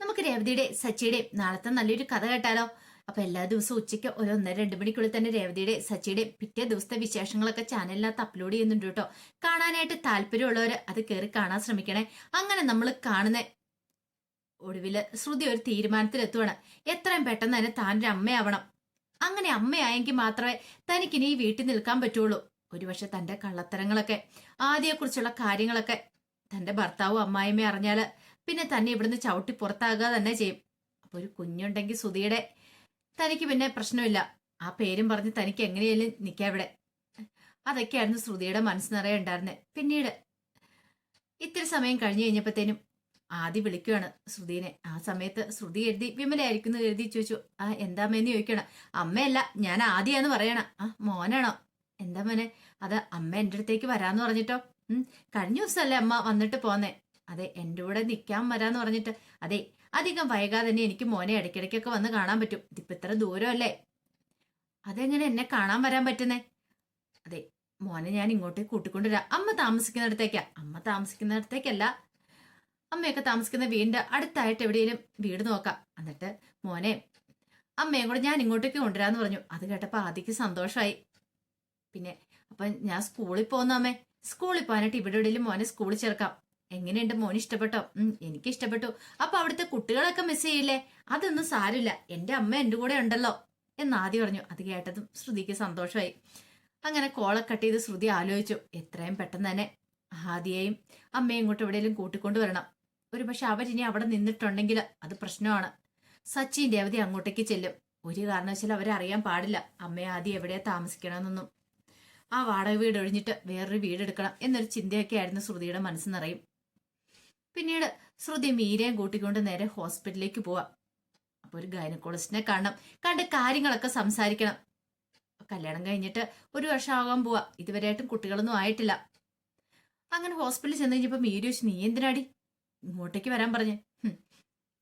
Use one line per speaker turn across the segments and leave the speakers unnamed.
നമുക്ക് രേവതിയുടെ സച്ചിയുടെയും നാളത്തെ നല്ലൊരു കഥ കേട്ടാലോ? അപ്പൊ എല്ലാ ദിവസവും ഉച്ചയ്ക്ക് ഒരു ഒന്നര രണ്ട് മണിക്കുള്ളിൽ തന്നെ രേവതിയുടെ സച്ചിയുടെയും പിറ്റേ ദിവസത്തെ വിശേഷങ്ങളൊക്കെ ചാനലിനകത്ത് അപ്ലോഡ് ചെയ്യുന്നുണ്ട് കേട്ടോ. കാണാനായിട്ട് താല്പര്യമുള്ളവര് അത് കയറി കാണാൻ ശ്രമിക്കണേ. അങ്ങനെ നമ്മൾ കാണുന്ന ഒടുവിൽ ശ്രുതി ഒരു തീരുമാനത്തിലെത്തുവാണ്. എത്രയും പെട്ടെന്ന് തന്നെ താനൊരു അമ്മയാവണം. അങ്ങനെ അമ്മയായെങ്കിൽ മാത്രമേ തനിക്കിനി ഈ വീട്ടിൽ നിൽക്കാൻ പറ്റുള്ളൂ. ഒരുപക്ഷെ തന്റെ കള്ളത്തരങ്ങളൊക്കെ ആദ്യയെക്കുറിച്ചുള്ള കാര്യങ്ങളൊക്കെ തന്റെ ഭർത്താവും അമ്മായിമ്മയും അറിഞ്ഞാൽ പിന്നെ തന്നെ ഇവിടുന്ന് ചവിട്ടി പുറത്താകുക തന്നെ ചെയ്യും. അപ്പൊ ഒരു കുഞ്ഞുണ്ടെങ്കിൽ സുധിയുടെ തനിക്ക് പിന്നെ പ്രശ്നമില്ല. ആ പേരും പറഞ്ഞ് തനിക്ക് എങ്ങനെയായാലും നിൽക്കാം ഇവിടെ. അതൊക്കെയായിരുന്നു ശ്രുതിയുടെ മനസ്സ് നിറയെ ഉണ്ടായിരുന്നത് പിന്നീട് ഇത്തിരി സമയം കഴിഞ്ഞു കഴിഞ്ഞപ്പോഴത്തേനും ആദ്യം വിളിക്കുകയാണ് ശ്രുതിനെ. ആ സമയത്ത് ശ്രുതി എഴുതി വിമലായിരിക്കുന്നു എഴുതി ചോദിച്ചു. ആ എന്താമ്മേന്ന് ചോദിക്കണം അമ്മയല്ല ഞാൻ ആദ്യമാന്ന് പറയണ. ആ മോനാണോ? എന്താ മോനെ? അത് അമ്മ എന്റെ അടുത്തേക്ക് വരാന്ന് പറഞ്ഞിട്ടോ? കഴിഞ്ഞ ദിവസമല്ലേ അമ്മ വന്നിട്ട് പോന്നേ. അതെ എന്റെ കൂടെ നിൽക്കാൻ വരാന്ന് പറഞ്ഞിട്ട്. അതെ അധികം വൈകാതെ തന്നെ എനിക്ക് മോനെ ഇടയ്ക്കിടയ്ക്കൊക്കെ വന്ന് കാണാൻ പറ്റും. ഇതിപ്പോൾ ഇത്ര ദൂരമല്ലേ? അതെങ്ങനെ എന്നെ കാണാൻ വരാൻ പറ്റുന്നേ? അതെ മോനെ ഞാൻ ഇങ്ങോട്ടേക്ക് കൂട്ടിക്കൊണ്ടുവരാം അമ്മ താമസിക്കുന്നിടത്തേക്കാ. അമ്മ താമസിക്കുന്നിടത്തേക്കല്ല. അമ്മയൊക്കെ താമസിക്കുന്ന വീടിന്റെ അടുത്തായിട്ട് എവിടെയെങ്കിലും വീട് നോക്കാം. എന്നിട്ട് മോനെ അമ്മയും കൂടെ ഞാൻ ഇങ്ങോട്ടേക്ക് കൊണ്ടുവരാന്ന് പറഞ്ഞു. അത് കേട്ടപ്പോൾ ആദ്യക്ക് സന്തോഷമായി പിന്നെ അപ്പം ഞാൻ സ്കൂളിൽ പോകുന്ന അമ്മേ. സ്കൂളിൽ പോകാനായിട്ട് ഇവിടെ എവിടെയെങ്കിലും മോനെ സ്കൂളിൽ ചേർക്കാം. എങ്ങനെയുണ്ട് മോൻ ഇഷ്ടപ്പെട്ടോ? ഉം എനിക്ക് ഇഷ്ടപ്പെട്ടു. അപ്പൊ അവിടുത്തെ കുട്ടികളൊക്കെ മിസ് ചെയ്യില്ലേ? അതൊന്നും സാരില്ല എന്റെ അമ്മ എന്റെ കൂടെ ഉണ്ടല്ലോ. എന്ന് ആദ്യം പറഞ്ഞു. അത് കേട്ടതും ശ്രുതിക്ക് സന്തോഷമായി. അങ്ങനെ കോളെ കട്ട് ചെയ്ത് ശ്രുതി ആലോചിച്ചു. എത്രയും പെട്ടെന്ന് തന്നെ ആദ്യയും അമ്മയും ഇങ്ങോട്ട് എവിടെയെങ്കിലും കൂട്ടിക്കൊണ്ടു വരണം. ഒരു പക്ഷെ അവരിനി അവിടെ നിന്നിട്ടുണ്ടെങ്കിൽ അത് പ്രശ്നമാണ്. സച്ചിൻ രേവതി അങ്ങോട്ടേക്ക് ചെല്ലും. ഒരു കാരണവശാലും അവരറിയാൻ പാടില്ല. അമ്മയെ ആദ്യം എവിടെയാ താമസിക്കണമെന്നൊന്നും. ആ വാടക വീട് ഒഴിഞ്ഞിട്ട് വേറൊരു വീട് എടുക്കണം എന്നൊരു ചിന്തയൊക്കെ ആയിരുന്നു ശ്രുതിയുടെ മനസ്സ് നിറയും. പിന്നീട് ശ്രുതി മീരയും കൂട്ടിക്കൊണ്ട് നേരെ ഹോസ്പിറ്റലിലേക്ക് പോവാം. അപ്പൊ ഒരു ഗൈനക്കോളജിസ്റ്റിനെ കാണണം. കണ്ട് കാര്യങ്ങളൊക്കെ സംസാരിക്കണം. കല്യാണം കഴിഞ്ഞിട്ട് ഒരു വർഷം ആകാൻ പോവാ. ഇതുവരെയായിട്ടും കുട്ടികളൊന്നും ആയിട്ടില്ല. അങ്ങനെ ഹോസ്പിറ്റലിൽ ചെന്ന് കഴിഞ്ഞപ്പോൾ മീര ചോദിച്ചു നീ എന്തിനാടി ഇങ്ങോട്ടേക്ക് വരാൻ പറഞ്ഞു?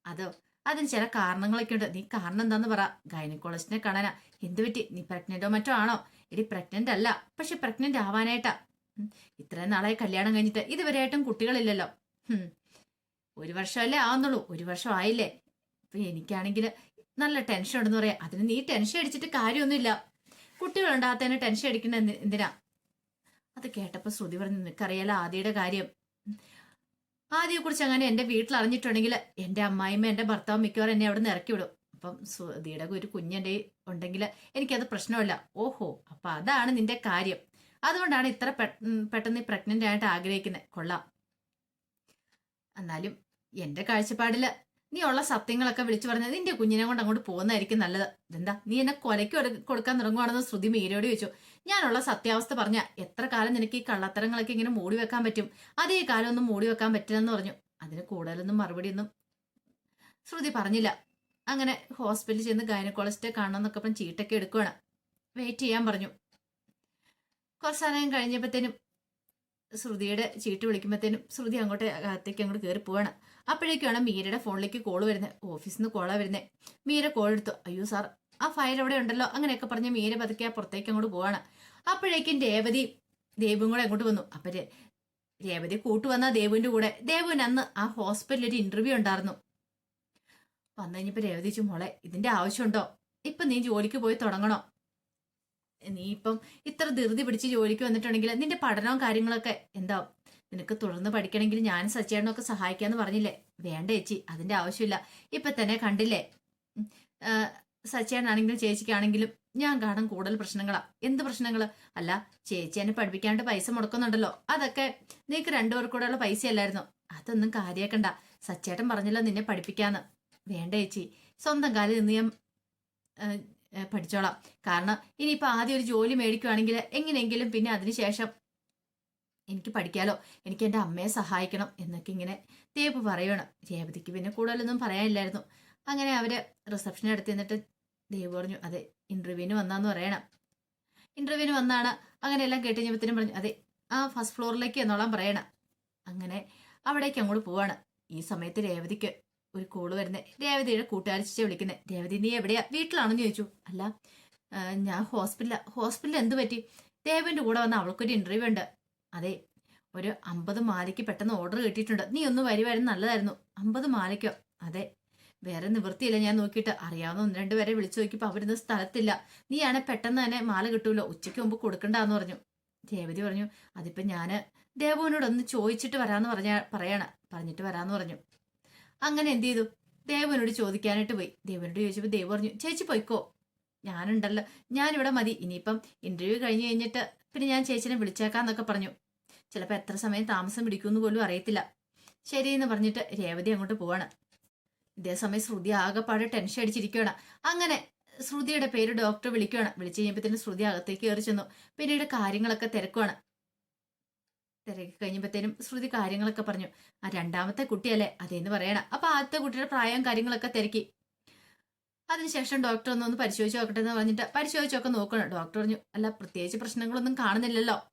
അതോ അതിന് ചില കാരണങ്ങളൊക്കെ ഉണ്ട്. നീ കാരണം എന്താന്ന് പറ. ഗൈനക്കോളജിസ്റ്റിനെ കാണാനാ. എന്ത് പറ്റി? നീ പ്രഗ്നന്റോ മറ്റോ ആണോ? എടി പ്രഗ്നന്റ് അല്ല. പക്ഷെ പ്രഗ്നന്റ് ആവാനായിട്ടാ. ഇത്രയും നാളായി കല്യാണം കഴിഞ്ഞിട്ട് ഇതുവരെയായിട്ടും കുട്ടികളില്ലല്ലോ. ഒരു വർഷമല്ലേ ആവുന്നുള്ളൂ? ഒരു വർഷം ആയില്ലേ അപ്പൊ എനിക്കാണെങ്കിൽ നല്ല ടെൻഷൻ ഉണ്ടെന്ന് പറയാം. അതിന് നീ ടെൻഷൻ അടിച്ചിട്ട് കാര്യമൊന്നുമില്ല. കുട്ടികളുണ്ടാകത്തതിന് ടെൻഷൻ അടിക്കണ എന്തിനാ? അത് കേട്ടപ്പോ ശ്രുതി പറഞ്ഞു നിനക്കറിയാലോ ആദിയുടെ കാര്യം? ആദിയെ കുറിച്ച് അങ്ങനെ എന്റെ വീട്ടിൽ അറിഞ്ഞിട്ടുണ്ടെങ്കിൽ എന്റെ അമ്മായിമ്മ എന്റെ ഭർത്താവ് മിക്കവാറും എന്നെ അവിടെ നിന്ന് ഇറക്കി വിടും. അപ്പം ശ്രുതിയുടെ ഒരു കുഞ്ഞെന്റെ ഉണ്ടെങ്കിൽ എനിക്കത് പ്രശ്നമല്ല. ഓഹോ അപ്പൊ അതാണ് നിന്റെ കാര്യം. അതുകൊണ്ടാണ് ഇത്ര പെട്ടെന്ന് പ്രഗ്നന്റ് ആയിട്ട് ആഗ്രഹിക്കുന്നത് കൊള്ളാം. എന്നാലും എന്റെ കാഴ്ചപ്പാടിൽ നീ ഉള്ള സത്യങ്ങളൊക്കെ വിളിച്ചു പറഞ്ഞത് നിന്റെ കുഞ്ഞിനെ കൊണ്ട് അങ്ങോട്ട് പോകുന്നതായിരിക്കും നല്ലത്. എന്താ നീ എന്നെ കൊലയ്ക്ക് കൊടുക്കാൻ തുടങ്ങുവാണെന്ന് ശ്രുതി മീരയോട് ചോദിച്ചു. ഞാനുള്ള സത്യാവസ്ഥ പറഞ്ഞ എത്ര കാലം നിനക്ക് ഈ കള്ളത്തരങ്ങളൊക്കെ ഇങ്ങനെ മൂടി വെക്കാൻ പറ്റും? അതേ കാലം ഒന്നും മൂടി വെക്കാൻ പറ്റില്ലെന്ന് പറഞ്ഞു. അതിന് കൂടുതലൊന്നും മറുപടിയൊന്നും ശ്രുതി പറഞ്ഞില്ല. അങ്ങനെ ഹോസ്പിറ്റലിൽ ചെന്ന് ഗൈനക്കോളജിസ്റ്റെ കാണണമെന്നൊക്കെ അപ്പം ചീട്ടൊക്കെ എടുക്കുവാണ്. വെയിറ്റ് ചെയ്യാൻ പറഞ്ഞു. കുറച്ച് സമയം കഴിഞ്ഞപ്പോഴത്തേനും ശ്രുതിയുടെ ചീട്ട് വിളിക്കുമ്പോഴത്തേനും ശ്രുതി അങ്ങോട്ട് അകത്തേക്ക് അങ്ങോട്ട് കയറി പോവാണ്. അപ്പോഴേക്കാണ് മീരയുടെ ഫോണിലേക്ക് കോൾ വരുന്നത്. ഓഫീസിൽ നിന്ന് കോളാ വരുന്നത് മീര കോൾ എടുത്തു. അയ്യോ സാർ ആ ഫയൽ അവിടെ ഉണ്ടല്ലോ. അങ്ങനെയൊക്കെ പറഞ്ഞ് മീര പതുക്കെ പുറത്തേക്ക് അങ്ങോട്ട് പോവാണ്. അപ്പോഴേക്കും രേവതി ദേവും കൂടെ അങ്ങോട്ട് വന്നു. അപ്പൊ രേവതി രേവതി കൂട്ടുവന്ന ദേവുവിന്റെ കൂടെ. ദേവുവിന് അന്ന് ആ ഹോസ്പിറ്റലിൽ ഒരു ഇന്റർവ്യൂ ഉണ്ടായിരുന്നു. വന്നു കഴിഞ്ഞപ്പോ രേവതി മോളെ ഇതിന്റെ ആവശ്യമുണ്ടോ? ഇപ്പൊ നീ ജോലിക്ക് പോയി തുടങ്ങണോ? നീ ഇപ്പം ഇത്ര ധൃതി പിടിച്ച് ജോലിക്ക് വന്നിട്ടുണ്ടെങ്കിൽ നിന്റെ പഠനവും കാര്യങ്ങളൊക്കെ എന്താ? നിനക്ക് തുടർന്ന് പഠിക്കണമെങ്കിൽ ഞാൻ സച്ചേട്ടനൊക്കെ സഹായിക്കാന്ന് പറഞ്ഞില്ലേ? വേണ്ട ചേച്ചി അതിന്റെ ആവശ്യമില്ല. ഇപ്പൊ തന്നെ കണ്ടില്ലേ? സച്ചേടനാണെങ്കിലും ചേച്ചിക്കാണെങ്കിലും ഞാൻ കാണും കൂടുതൽ പ്രശ്നങ്ങളാ. എന്ത് പ്രശ്നങ്ങൾ? അല്ല ചേച്ചി എന്നെ പഠിപ്പിക്കാണ്ട് പൈസ മുടക്കുന്നുണ്ടല്ലോ. അതൊക്കെ നിനക്ക് രണ്ടുപേർക്കൂടെയുള്ള പൈസ അല്ലായിരുന്നു അതൊന്നും കാര്യാക്കണ്ട. സച്ചേട്ടൻ പറഞ്ഞല്ലോ നിന്നെ പഠിപ്പിക്കാന്ന്. വേണ്ട ചേച്ചി സ്വന്തം കാലിൽ നിന്ന് ഞാൻ പഠിച്ചോളാം. കാരണം ഇനിയിപ്പോൾ ആദ്യം ഒരു ജോലി മേടിക്കുവാണെങ്കിൽ എങ്ങനെയെങ്കിലും പിന്നെ അതിനുശേഷം എനിക്ക് പഠിക്കാലോ എനിക്ക് എന്റെ അമ്മയെ സഹായിക്കണം എന്നൊക്കെ ഇങ്ങനെ തേപ്പ് പറയണം. രേവതിക്ക് പിന്നെ കൂടുതലൊന്നും പറയാനില്ലായിരുന്നു. അങ്ങനെ അവർ റിസപ്ഷൻ എടുത്ത് നിന്നിട്ട് ദേവ് പറഞ്ഞു അതെ ഇന്റർവ്യൂവിന് വന്നാന്ന് പറയണം. ഇന്റർവ്യൂവിന് വന്നാണ് അങ്ങനെ എല്ലാം കേട്ട് കഴിഞ്ഞപ്പോഴത്തേനും പറഞ്ഞു അതെ ആ ഫസ്റ്റ് ഫ്ലോറിലേക്ക് എന്നോളം പറയണം. അങ്ങനെ അവിടേക്ക് അങ്ങോട്ട് പോവാണ്. ഈ സമയത്ത് രേവതിക്ക് ഒരു കോൾ വരുന്നത് രേവതിയുടെ കൂട്ടുകാരിച്ച വിളിക്കുന്നത് രേവതി നീ എവിടെയാ? വീട്ടിലാണെന്ന് ചോദിച്ചു. അല്ല ഞാൻ ഹോസ്പിറ്റല. ഹോസ്പിറ്റലിൽ എന്ത് പറ്റി? ദേവന്റെ കൂടെ വന്ന അവൾക്കൊരു ഇന്റർവ്യൂ ഉണ്ട്. അതെ ഒരു അമ്പത് മാലയ്ക്ക് പെട്ടെന്ന് ഓർഡർ കിട്ടിയിട്ടുണ്ട്. നീ ഒന്ന് വരുവായിരുന്നു നല്ലതായിരുന്നു. അമ്പത് മാലയ്ക്കോ? അതെ വേറെ നിവൃത്തിയില്ല. ഞാൻ നോക്കിയിട്ട് അറിയാവുന്ന ഒന്ന് രണ്ട് പേരെ വിളിച്ചു നോക്കിയപ്പോൾ അവരൊന്നും സ്ഥലത്തില്ല. നീ ആണെ പെട്ടെന്ന് തന്നെ മാല കിട്ടൂലോ? ഉച്ചയ്ക്ക് മുമ്പ് കൊടുക്കണ്ടെന്ന് പറഞ്ഞു. രേവതി പറഞ്ഞു അതിപ്പോൾ ഞാൻ ദേവുവിനോട് ഒന്ന് ചോദിച്ചിട്ട് വരാമെന്ന് പറഞ്ഞ പറയണ. പറഞ്ഞിട്ട് വരാമെന്ന് പറഞ്ഞു. അങ്ങനെ എന്ത് ചെയ്തു? ദേവനോട് ചോദിക്കാനായിട്ട് പോയി. ദേവനോട് ചോദിച്ചപ്പോൾ ദേവ് പറഞ്ഞു ചേച്ചി പോയിക്കോ. ഞാനുണ്ടല്ലോ. ഞാനിവിടെ മതി. ഇനിയിപ്പം ഇന്റർവ്യൂ കഴിഞ്ഞു കഴിഞ്ഞിട്ട് പിന്നെ ഞാൻ ചേച്ചിനെ വിളിച്ചേക്കാന്നൊക്കെ പറഞ്ഞു. ചിലപ്പോൾ എത്ര സമയം താമസം പിടിക്കുമെന്ന് പോലും അറിയത്തില്ല. ശരി എന്ന് പറഞ്ഞിട്ട് രേവതി അങ്ങോട്ട് പോവാണ്. ഇതേസമയം ശ്രുതി ആകെപ്പാടെ ടെൻഷൻ അടിച്ചിരിക്കുകയാണ് അങ്ങനെ ശ്രുതിയുടെ പേര് ഡോക്ടർ വിളിക്കുകയാണ് വിളിച്ചു കഴിഞ്ഞപ്പോഴത്തേനും ശ്രുതി അകത്തേക്ക് കയറി ചെന്നു. പിന്നീട് കാര്യങ്ങളൊക്കെ തിരക്കുവാണ്. തിരക്കി കഴിഞ്ഞപ്പോഴത്തേനും ശ്രുതി കാര്യങ്ങളൊക്കെ പറഞ്ഞു. ആ രണ്ടാമത്തെ കുട്ടിയല്ലേ അതേന്ന് പറയണം. അപ്പൊ ആദ്യത്തെ കുട്ടിയുടെ പ്രായം കാര്യങ്ങളൊക്കെ തിരക്കി. അതിനുശേഷം ഡോക്ടർ ഒന്ന് ഒന്ന് പരിശോധിച്ച് നോക്കട്ടെ എന്ന് പറഞ്ഞിട്ട് പരിശോധിച്ചൊക്കെ നോക്കണം. ഡോക്ടർ പറഞ്ഞു അല്ല പ്രത്യേകിച്ച് പ്രശ്നങ്ങളൊന്നും കാണുന്നില്ലല്ലോ.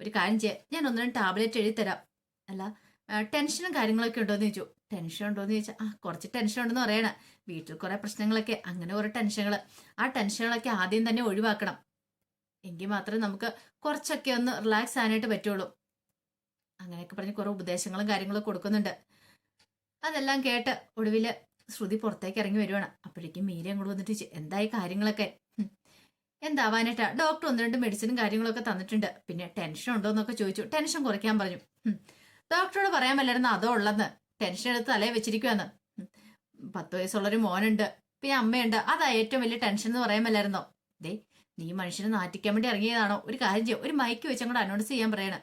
ഒരു കാര്യം ചെയ്യാം ഞാൻ ഒന്ന് രണ്ട് ടാബ്ലറ്റ് എഴുതി തരാം. അല്ല ടെൻഷനും കാര്യങ്ങളൊക്കെ ഉണ്ടോന്ന് ചോദിച്ചു. ടെൻഷൻ ഉണ്ടോന്ന് ചോദിച്ചാൽ ആ കുറച്ച് ടെൻഷൻ ഉണ്ടെന്ന് പറയണ. വീട്ടിൽ കുറേ പ്രശ്നങ്ങളൊക്കെ അങ്ങനെ കുറെ ടെൻഷനുകൾ ആ ടെൻഷനുകളൊക്കെ ആദ്യം തന്നെ ഒഴിവാക്കണം. എങ്കിൽ മാത്രമേ നമുക്ക് കുറച്ചൊക്കെ ഒന്ന് റിലാക്സ് ആകാനായിട്ട് പറ്റുള്ളൂ. അങ്ങനെയൊക്കെ പറഞ്ഞ് കുറേ ഉപദേശങ്ങളും കാര്യങ്ങളും കൊടുക്കുന്നുണ്ട്. അതെല്ലാം കേട്ട് ഒടുവിൽ ശ്രുതി പുറത്തേക്ക് ഇറങ്ങി വരുവാണ്. അപ്പോഴേക്കും മീര അങ്ങോട്ട് വന്നിട്ട് എന്തായി കാര്യങ്ങളൊക്കെ. എന്താവാനായിട്ടാ? ഡോക്ടർ ഒന്ന് രണ്ട് മെഡിസിനും കാര്യങ്ങളൊക്കെ തന്നിട്ടുണ്ട്. പിന്നെ ടെൻഷൻ ഉണ്ടോ എന്നൊക്കെ ചോദിച്ചു. ടെൻഷൻ കുറയ്ക്കാൻ പറഞ്ഞു. ഡോക്ടറോട് പറയാൻ പറ്റായിരുന്നു അതോ ഉള്ളെന്ന്? ടെൻഷൻ എടുത്ത് തലയെ വെച്ചിരിക്കുവാന്ന്. പത്ത് വയസ്സുള്ളൊരു മോനുണ്ട്. പിന്നെ അമ്മയുണ്ട്. അതാ ഏറ്റവും വലിയ ടെൻഷൻ എന്ന് പറയാൻ പറ്റായിരുന്നോ ദേ നീ മനുഷ്യനെ നാറ്റിക്കാൻ വേണ്ടി ഇറങ്ങിയതാണോ? ഒരു കാര്യം ചെയ്യും. ഒരു മൈക്ക് വെച്ച് അങ്ങോട്ട് അനൗൺസ് ചെയ്യാൻ പറയണ.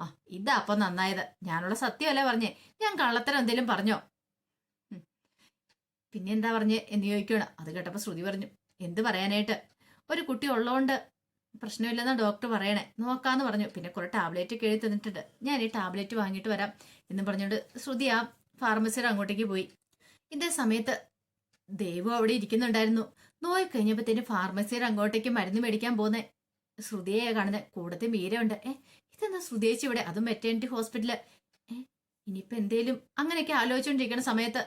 ആ ഇതാ അപ്പൊ നന്നായത്. ഞാനുള്ള സത്യമല്ലേ പറഞ്ഞേ? ഞാൻ കള്ളത്തരം എന്തേലും പറഞ്ഞോ. പിന്നെ എന്താ പറഞ്ഞേ? എന്ന് ചോദിക്കണം അത് കേട്ടപ്പോ ശ്രുതി പറഞ്ഞു എന്ത് പറയാനായിട്ട്? ഒരു കുട്ടി ഉള്ളതുകൊണ്ട് പ്രശ്നമില്ലെന്നാ ഡോക്ടർ പറയണേ. നോക്കാന്ന് പറഞ്ഞു. പിന്നെ കുറെ ടാബ്ലറ്റ് ഒക്കെ എഴുതി തന്നിട്ടുണ്ട്. ഞാൻ ഈ ടാബ്ലറ്റ് വാങ്ങിയിട്ട് വരാം. എന്ന് പറഞ്ഞുകൊണ്ട് ശ്രുതി ആ ഫാർമസിയുടെ അങ്ങോട്ടേക്ക് പോയി. ഇതേ സമയത്ത് ദൈവം അവിടെ ഇരിക്കുന്നുണ്ടായിരുന്നു. നോയി കഴിഞ്ഞപ്പോഴത്തേനും ഫാർമസിയുടെ അങ്ങോട്ടേക്ക് മരുന്ന് മേടിക്കാൻ പോകുന്നേ ശ്രുതിയെ കാണുന്നത് കൂടത്തെ മീരയുണ്ട്. ഏ ഇതെന്താ സുദേശി ഇവിടെ? അതും മെറ്റേണിറ്റി ഹോസ്പിറ്റൽ ഏ ഇനിയിപ്പോ എന്തേലും അങ്ങനെയൊക്കെ ആലോചിച്ചുകൊണ്ടിരിക്കുന്ന സമയത്ത്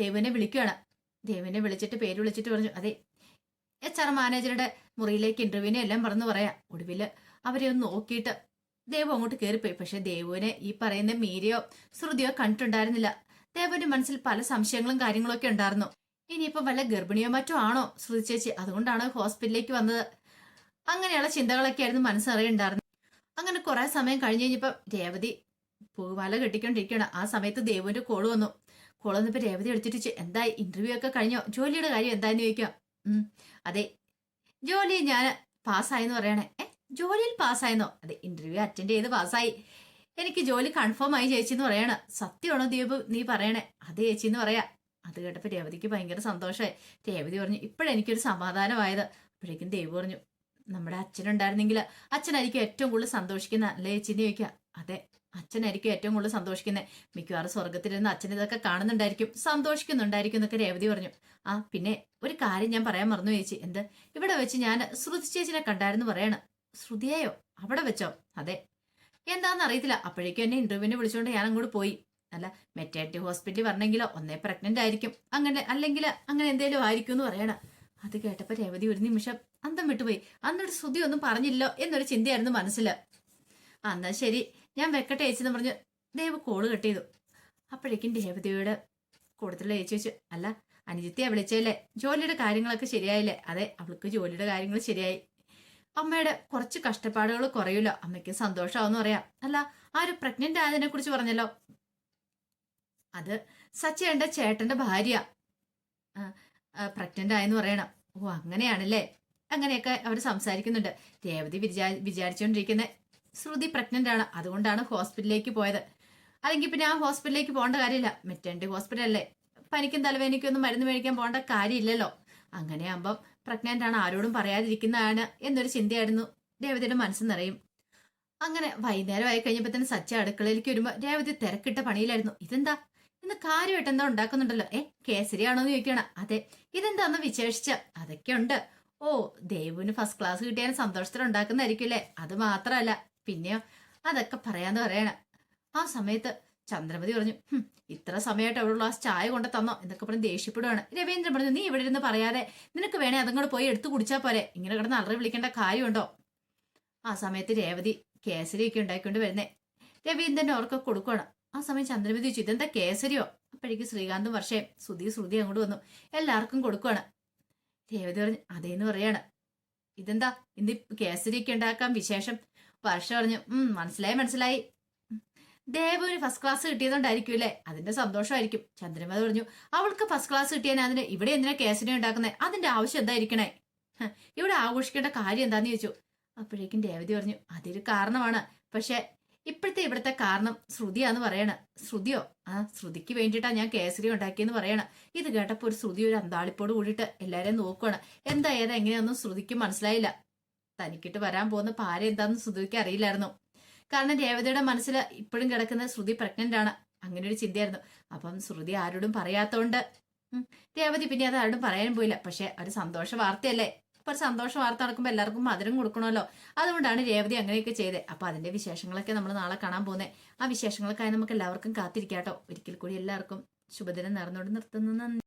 ദേവനെ വിളിക്കുകയാണ് ദേവനെ വിളിച്ചിട്ട് പേര് വിളിച്ചിട്ട് പറഞ്ഞു അതെ എച്ച് ആർ മാനേജറുടെ മുറിയിലേക്ക് ഇന്റർവ്യൂവിനെ എല്ലാം പറഞ്ഞു പറയാം. ഒടുവിൽ അവരെ ഒന്ന് നോക്കിയിട്ട് ദേവ് അങ്ങോട്ട് കയറിപ്പോയി പക്ഷെ ദേവുവിനെ ഈ പറയുന്ന മീരയോ ശ്രുതിയോ കണ്ടിട്ടുണ്ടായിരുന്നില്ല. ദേവന്റെ മനസ്സിൽ പല സംശയങ്ങളും കാര്യങ്ങളും ഒക്കെ ഉണ്ടായിരുന്നു. ഇനിയിപ്പോ വല്ല ഗർഭിണിയോ മറ്റോ ആണോ ശ്രുതി ചേച്ചി? അതുകൊണ്ടാണ് ഹോസ്പിറ്റലിലേക്ക് വന്നത്. അങ്ങനെയുള്ള ചിന്തകളൊക്കെ ആയിരുന്നു മനസ്സറിയുണ്ടായിരുന്നത്. അങ്ങനെ കുറെ സമയം കഴിഞ്ഞ് കഴിഞ്ഞപ്പോ രേവതി പൂമാല കെട്ടിക്കൊണ്ടിരിക്കണം ആ സമയത്ത് ദേവുവിന്റെ കോൾ വന്നു. കോൾ വന്നപ്പോ രേവതി എടുത്തിട്ട് എന്താ എന്തായി ഇന്റർവ്യൂ ഒക്കെ കഴിഞ്ഞോ? ജോലിയുടെ കാര്യം എന്താന്ന് ചോദിക്കാം അതെ ജോലി ഞാൻ പാസ്സായെന്ന് പറയണേ. ഏ ജോലിയിൽ പാസ്സായെന്നോ? അതെ ഇന്റർവ്യൂ അറ്റൻഡ് ചെയ്ത് പാസ്സായി. എനിക്ക് ജോലി കൺഫേം ആയി ചേച്ചി എന്ന് പറയണ. സത്യമാണോ ദീപ് നീ പറയണേ? അതെ ചേച്ചി എന്ന് പറയാ. അത് കേട്ടപ്പോ രേവതിക്ക് ഭയങ്കര സന്തോഷമായി. രേവതി പറഞ്ഞു ഇപ്പോഴെനിക്കൊരു സമാധാനമായത്. അപ്പോഴേക്കും ദേവ് പറഞ്ഞു നമ്മുടെ അച്ഛനുണ്ടായിരുന്നെങ്കിൽ അച്ഛനായിരിക്കും ഏറ്റവും കൂടുതൽ സന്തോഷിക്കുന്ന അല്ലേ ചിന്തി ചോദിക്കുക. അതെ അച്ഛനായിരിക്കും ഏറ്റവും കൂടുതൽ സന്തോഷിക്കുന്നത് മിക്കവാറും സ്വർഗത്തിലിരുന്ന് അച്ഛൻ ഇതൊക്കെ കാണുന്നുണ്ടായിരിക്കും സന്തോഷിക്കുന്നുണ്ടായിരിക്കും എന്നൊക്കെ രേവതി പറഞ്ഞു. ആ പിന്നെ ഒരു കാര്യം ഞാൻ പറയാൻ മറന്നു ചേച്ചി. എന്ത്? ഇവിടെ വെച്ച് ഞാൻ ശ്രുതി ചേച്ചിനെ കണ്ടായിരുന്നു പറയണം. ശ്രുതിയെയോ? അവിടെ വെച്ചോ? അതെ. എന്താണെന്ന് അറിയത്തില്ല. അപ്പോഴേക്കും എന്നെ ഇന്റർവ്യൂവിന് വിളിച്ചുകൊണ്ട് ഞാൻ അങ്ങോട്ട് പോയി. അല്ല മെറ്റേണിറ്റി ഹോസ്പിറ്റലിൽ വരണമെങ്കിലോ? ഒന്നേ പ്രഗ്നന്റ് ആയിരിക്കും. അങ്ങനെ അല്ലെങ്കിൽ അങ്ങനെ എന്തേലും ആയിരിക്കും എന്ന് പറയണ. അത് കേട്ടപ്പോ രേവതി ഒരു നിമിഷം അന്തം വിട്ടുപോയി. അന്നൊരു ശ്രുതി ഒന്നും പറഞ്ഞില്ലോ എന്നൊരു ചിന്തയായിരുന്നു മനസ്സിൽ എന്നാ ശരി ഞാൻ വെക്കട്ടെ ചേച്ചി പറഞ്ഞ് ദേവ് കോൾ കട്ട് ചെയ്തു. അപ്പോഴേക്കും രേവതിയുടെ കൂട്ടത്തിലുള്ള ചേച്ചി വെച്ചു അല്ല അനുജിത്തിയെ വിളിച്ചല്ലേ ജോലിയുടെ കാര്യങ്ങളൊക്കെ ശരിയായില്ലേ? അതെ അവൾക്ക് ജോലിയുടെ കാര്യങ്ങൾ ശരിയായി. അമ്മയുടെ കുറച്ച് കഷ്ടപ്പാടുകൾ കുറയുമല്ലോ അമ്മയ്ക്ക് സന്തോഷമാവെന്ന് പറയാം. അല്ല ആ ഒരു പ്രഗ്നന്റ് ആയതിനെ കുറിച്ച് പറഞ്ഞല്ലോ? അത് സച്ചിയുടെ ചേട്ടന്റെ ഭാര്യ. പ്രഗ്നന്റ് ആയെന്ന് പറയണം. ഓ അങ്ങനെയാണല്ലേ? അങ്ങനെയൊക്കെ അവർ സംസാരിക്കുന്നുണ്ട്. രേവതി വിചാ വിചാരിച്ചുകൊണ്ടിരിക്കുന്ന ശ്രുതി പ്രഗ്നന്റ് ആണ്. അതുകൊണ്ടാണ് ഹോസ്പിറ്റലിലേക്ക് പോയത്. അല്ലെങ്കിൽ പിന്നെ ആ ഹോസ്പിറ്റലിലേക്ക് പോകേണ്ട കാര്യമില്ല. മെറ്റേണിറ്റി ഹോസ്പിറ്റൽ അല്ലേ? പനിക്കും തലവേദനയ്ക്കും ഒന്നും മരുന്ന് മേടിക്കാൻ പോകേണ്ട കാര്യമില്ലല്ലോ. അങ്ങനെയാകുമ്പം പ്രഗ്നന്റ് ആണ് ആരോടും പറയാതിരിക്കുന്നതാണ് എന്നൊരു ചിന്തയായിരുന്നു രേവതിയുടെ മനസ്സ് നിറയും. അങ്ങനെ വൈകുന്നേരം ആയി കഴിഞ്ഞപ്പോൾ തന്നെ സച്ച അടുക്കളയിലേക്ക് വരുമ്പോൾ രേവതി തിരക്കിട്ട പണിയിലായിരുന്നു. ഇതെന്താ? ഇന്ന് കാര്യമായിട്ട് എന്താ ഉണ്ടാക്കുന്നുണ്ടല്ലോ. ഏ കേസരിയാണോ എന്ന് ചോദിക്കണം അതെ ഇതെന്താന്ന് വിശേഷിച്ച? അതൊക്കെ ഉണ്ട് ഓ ദേവുവിന് ഫസ്റ്റ് ക്ലാസ് കിട്ടിയാൽ സന്തോഷത്തിൽ ഉണ്ടാക്കുന്നതായിരിക്കും അത് മാത്രമല്ല പിന്നെയോ? അതൊക്കെ പറയാന്ന് പറയണം. ആ സമയത്ത് ചന്ദ്രമതി പറഞ്ഞു ഇത്ര സമയമായിട്ട് അവിടെ ഗ്ലാസ് ചായ കൊണ്ട് തന്നോ? എന്നൊക്കെ പറഞ്ഞ് ദേഷ്യപ്പെടുവാണ്. രവീന്ദ്രൻ പറഞ്ഞു നീ ഇവിടെ ഇരുന്ന് പറയാതെ നിനക്ക് വേണേ അതങ്ങോട്ട് പോയി എടുത്തു കുടിച്ചാൽ പോരെ. ഇങ്ങനെ കിടന്ന് അലറി വിളിക്കേണ്ട കാര്യമുണ്ടോ? ആ സമയത്ത് രേവതി കേസരിയൊക്കെ ഉണ്ടാക്കിക്കൊണ്ട് വരുന്നേ. രവീന്ദ്രൻ അവർക്ക് കൊടുക്കണം ആ സമയം ചന്ദ്രമതി ചോദിച്ചു ഇതെന്താ കേസരിയോ? അപ്പോഴേക്ക് ശ്രീകാന്തും വർഷേ ശ്രുതി ശ്രുതി അങ്ങോട്ട് വന്നു. എല്ലാവർക്കും കൊടുക്കുവാണ്. രേവതി പറഞ്ഞു അതേന്ന് പറയാണ്. ഇതെന്താ? ഇന്ന് കേസരിയൊക്കെ ഉണ്ടാക്കാൻ വിശേഷം. വർഷ പറഞ്ഞു ഉം മനസ്സിലായി മനസ്സിലായി. ദേവുവിന് ഫസ്റ്റ് ക്ലാസ് കിട്ടിയതുകൊണ്ടായിരിക്കും അല്ലേ? അതിന്റെ സന്തോഷമായിരിക്കും. ചന്ദ്രമത പറഞ്ഞു അവൾക്ക് ഫസ്റ്റ് ക്ലാസ് കിട്ടിയാൽ അതിന് ഇവിടെ എന്തിനാ കേസരി ഉണ്ടാക്കുന്നത് അതിന്റെ ആവശ്യം എന്തായിരിക്കണേ ഇവിടെ ആഘോഷിക്കേണ്ട കാര്യം എന്താന്ന് ചോദിച്ചു. അപ്പോഴേക്കും രേവതി പറഞ്ഞു അതൊരു കാരണമാണ്. പക്ഷെ ഇപ്പോഴത്തെ ഇവിടുത്തെ കാരണം ശ്രുതിയാന്ന് പറയണ. ശ്രുതിയോ? ആ ശ്രുതിക്ക് വേണ്ടിയിട്ടാ ഞാൻ കേസരി ഉണ്ടാക്കിയെന്ന് പറയണ. ഇത് കേട്ടപ്പോ ഒരു ശ്രുതി ഒരു അന്താളിപ്പോട് കൂടിയിട്ട് എല്ലാരെയും നോക്കുവാണ്. എന്താ ഏതാ എങ്ങനെയൊന്നും ശ്രുതിക്ക് മനസ്സിലായില്ല. തനിക്കിട്ട് വരാൻ പോകുന്ന പാര എന്താന്ന് ശ്രുതിക്ക് അറിയില്ലായിരുന്നു. കാരണം രേവതിയുടെ മനസ്സിൽ ഇപ്പോഴും കിടക്കുന്ന ശ്രുതി പ്രഗ്നന്റ് ആണ്. അങ്ങനെ ഒരു ചിന്തയായിരുന്നു. അപ്പം ശ്രുതി ആരോടും പറയാത്തോണ്ട് രേവതി പിന്നെ അത് ആരോടും പറയാനും പോയില്ല. പക്ഷെ ഒരു സന്തോഷ വാർത്തയല്ലേ? ഒരു സന്തോഷ വാർത്ത നടക്കുമ്പോൾ എല്ലാവർക്കും മധുരം കൊടുക്കണമല്ലോ. അതുകൊണ്ടാണ് രേവതി അങ്ങനെയൊക്കെ ചെയ്തത് അപ്പൊ അതിന്റെ വിശേഷങ്ങളൊക്കെ നമ്മൾ നാളെ കാണാൻ പോകുന്നത് ആ വിശേഷങ്ങൾക്കായി നമുക്ക് എല്ലാവർക്കും കാത്തിരിക്കാട്ടോ. ഒരിക്കൽ കൂടി എല്ലാവർക്കും ശുഭദിനം നേർന്നുകൊണ്ട് നിർത്തുന്നു. നന്ദി.